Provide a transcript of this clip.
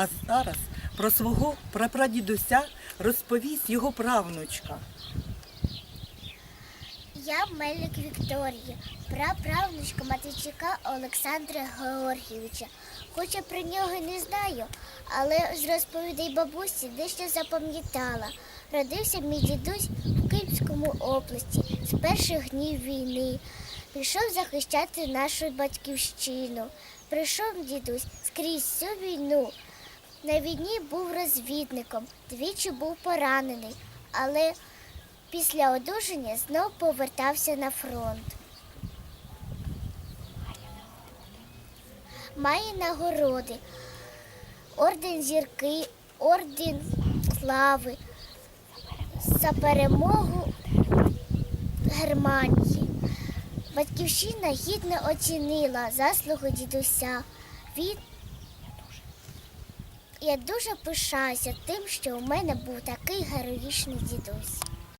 А зараз про свого прапрадідуся розповість його правнучка. Я Мельник Вікторія, праправнучка Матвійчука Олександра Георгійовича. Хоча про нього не знаю, але з розповідей бабусі дещо запам'ятала. Родився мій дідусь в Київському області з перших днів війни. Пішов захищати нашу батьківщину. Прийшов дідусь скрізь всю війну. На війні був розвідником, двічі був поранений, але Після одужання знов повертався на фронт. Має нагороди, орден зірки, орден слави за перемогу Германії. Батьківщина гідно оцінила заслуги дідуся. Він я дуже пишаюся тим, що у мене був такий героїчний дідусь.